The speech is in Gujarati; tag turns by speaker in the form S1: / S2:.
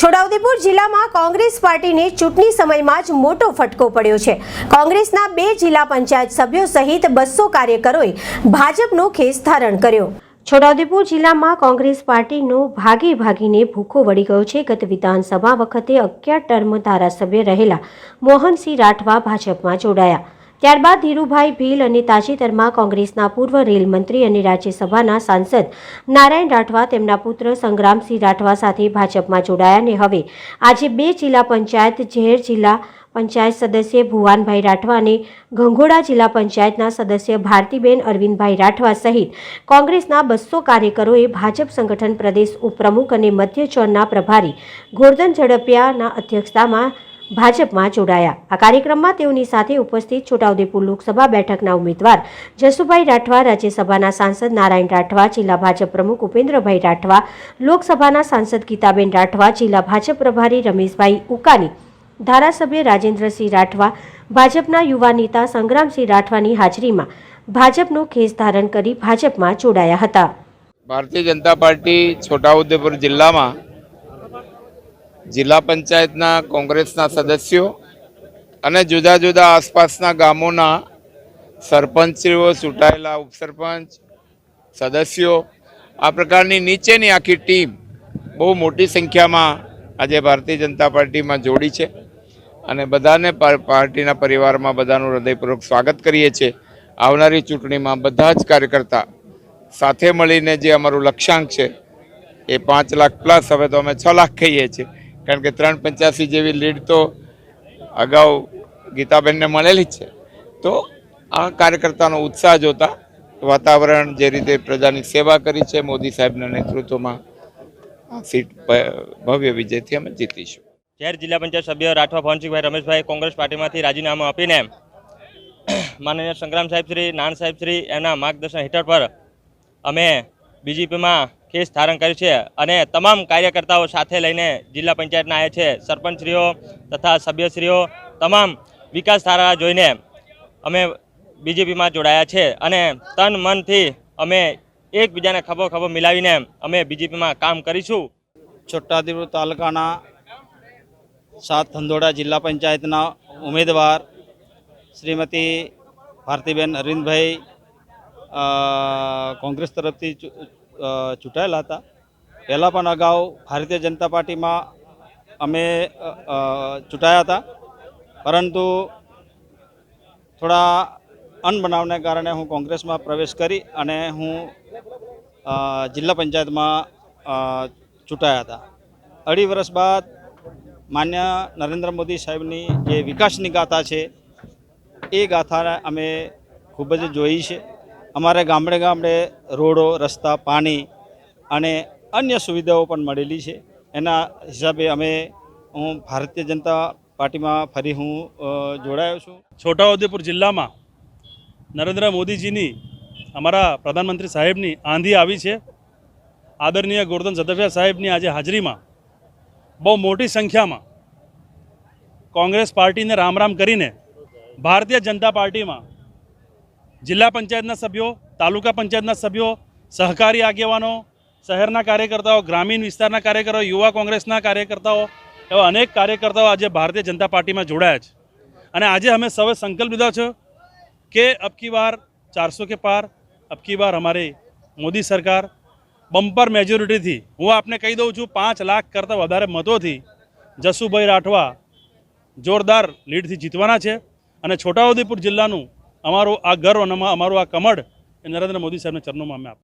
S1: છોટાઉદેપુર જિલ્લામાં કોંગ્રેસ પાર્ટીને ચૂંટણી સમયમાં જ મોટો ફટકો પડ્યો છે. કોંગ્રેસના બે જિલ્લા પંચાયત સભ્યો સહિત બસો કાર્યકરોએ ભાજપનો ખેસ ધારણ કર્યો. છોટાઉદેપુર જિલ્લામાં કોંગ્રેસ પાર્ટીનો ભાગે ભાગીને ભૂખો વળી ગયો છે. ગત વિધાનસભા વખતે અગિયાર ટર્મ ધારાસભ્ય રહેલા મોહનસિંહ રાઠવા ભાજપમાં જોડાયા. ત્યારબાદ ધીરુભાઈ ભીલ અને તાજેતરમાં કોંગ્રેસના પૂર્વ રેલ મંત્રી અને રાજ્યસભાના સાંસદ નારાયણ રાઠવા તેમના પુત્ર સંગ્રામસિંહ રાઠવા સાથે ભાજપમાં જોડાયા અને હવે આજે બે જિલ્લા પંચાયત, ઝેર જિલ્લા પંચાયત સદસ્ય ભુવાનભાઈ રાઠવા અને ઘંઘોડા જિલ્લા પંચાયતના સદસ્ય ભારતીબેન અરવિંદભાઈ રાઠવા સહિત કોંગ્રેસના બસો કાર્યકરોએ ભાજપ સંગઠન પ્રદેશ ઉપપ્રમુખ અને મધ્ય ચોનના પ્રભારી ગોરધન ઝડપિયાના અધ્યક્ષતામાં ભાજપમાં જોડાયા. આ કાર્યક્રમમાં તેઓની સાથે ઉપસ્થિત છોટાઉદેપુર લોકસભા બેઠકના ઉમેદવાર જસુભાઈ રાઠવા, રાજ્યસભાના સાંસદ નારાયણ રાઠવા, જિલ્લા ભાજપ પ્રમુખ ઉપેન્દ્રભાઈ રાઠવા, લોકસભાના સાંસદ ગીતાબેન રાઠવા, જિલ્લા ભાજપ પ્રભારી રમેશભાઈ ઉકાની, ધારાસભ્ય રાજેન્દ્રસિંહ રાઠવા, ભાજપના યુવા નેતા સંગ્રામસિંહ રાઠવાની હાજરીમાં ભાજપનો ખેસ ધારણ કરી ભાજપમાં જોડાયા હતા.
S2: ભારતીય જનતા પાર્ટી છોટાઉદેપુર જિલ્લામાં જિલ્લા પંચાયતના કોંગ્રેસના સદસ્યો અને જુદા જુદા આસપાસના ગામોના સરપંચશ્રીઓ, ચૂંટાયેલા ઉપસરપંચ, સદસ્યો, આ પ્રકારની નીચેની આખી ટીમ બહુ મોટી સંખ્યામાં આજે ભારતીય જનતા પાર્ટીમાં જોડી છે અને બધાને પાર્ટીના પરિવારમાં બધાનું હૃદયપૂર્વક સ્વાગત કરીએ છીએ. આવનારી ચૂંટણીમાં બધા જ કાર્યકર્તા સાથે મળીને જે અમારું લક્ષ્યાંક છે એ પાંચ લાખ પ્લસ, હવે તો અમે છ લાખ કહીએ છીએ. કારણ કે ત્રણ પંચ્યાસી જેવી લીડ તો અગાઉ ગીતાબેનને મળેલી જ છે. તો આ કાર્યકર્તાનો ઉત્સાહ જોતા વાતાવરણ જે રીતે પ્રજાની સેવા કરી છે, મોદી સાહેબના નેતૃત્વમાં આ સીટ ભવ્ય વિજયથી અમે જીતીશું.
S3: શહેર જિલ્લા પંચાયત સભ્ય રાઠવા ભવનસિંહભાઈ રમેશભાઈ કોંગ્રેસ પાર્ટીમાંથી રાજીનામું આપીને માનનીય સંગ્રામ સાહેબ શ્રી, નાન સાહેબ શ્રી એના માર્ગદર્શન હેઠળ પર અમે બીજેપીમાં કેસ ધારણ કર્યું છે અને તમામ કાર્યકર્તાઓ સાથે લઈને જિલ્લા પંચાયતના આવ્યા છે. સરપંચશ્રીઓ તથા સભ્યશ્રીઓ તમામ વિકાસ ધારા જોઈને અમે બીજેપીમાં જોડાયા છે અને તન મનથી અમે એકબીજાને ખભો ખભો મિલાવીને અમે બીજેપીમાં કામ કરીશું.
S4: છોટાઉદેપુર તાલુકાના સાત ધંધોડા જિલ્લા પંચાયતના ઉમેદવાર શ્રીમતી ભારતીબેન અરવિંદભાઈ કોંગ્રેસ તરફથી ચૂંટાયેલા હતા. પહેલાં પણ અગાઉ ભારતીય જનતા પાર્ટીમાં અમે ચૂંટાયા હતા. પરંતુ થોડા અનબનાવને કારણે હું કોંગ્રેસમાં પ્રવેશ કરી અને હું જિલ્લા પંચાયતમાં ચૂંટાયા હતા. અઢી વર્ષ બાદ માન્ય નરેન્દ્ર મોદી સાહેબની જે વિકાસની ગાથા છે, એ ગાથાને અમે ખૂબ જ જોઈ છે. અમારે ગામડે ગામડે રોડો, રસ્તા, પાણી અને અન્ય સુવિધાઓ પણ મળેલી છે. એના હિસાબે અમે, હું ભારતીય જનતા પાર્ટીમાં ફરી હું જોડાયો છું.
S5: છોટાઉદેપુર જિલ્લામાં નરેન્દ્ર મોદીજીની અમારા પ્રધાનમંત્રી સાહેબની આંધી આવી છે. આદરણીય ગોરધન સદફિયા સાહેબની આજે હાજરીમાં બહુ મોટી સંખ્યામાં કોંગ્રેસ પાર્ટીને રામ રામ કરીને ભારતીય જનતા પાર્ટીમાં જિલ્લા પંચાયતના સભ્યો, તાલુકા પંચાયતના સભ્યો, સહકારી આગેવાનો, શહેરના કાર્યકર્તાઓ, ગ્રામીણ વિસ્તારના કાર્યકરો, યુવા કોંગ્રેસના કાર્યકર્તાઓ એવા અનેક કાર્યકર્તાઓ આજે ભારતીય જનતા પાર્ટીમાં જોડાયા છે. અને આજે અમે સૌએ સંકલ્પ લીધો છે કે અબકી બાર ચારસો કે પાર અબકી બાર અમારી મોદી સરકાર બમ્પર મેજોરિટીથી, હું આપને કહી દઉં છું, પાંચ લાખ કરતાં વધારે મતોથી જસુભાઈ રાઠવા જોરદાર લીડથી જીતવાના છે. અને છોટાઉદેપુર જિલ્લાનું અમારું આ ગર્વ અને અમારું આ કમળ એ નરેન્દ્ર મોદી સાહેબના ચરણોમાં અમે આપ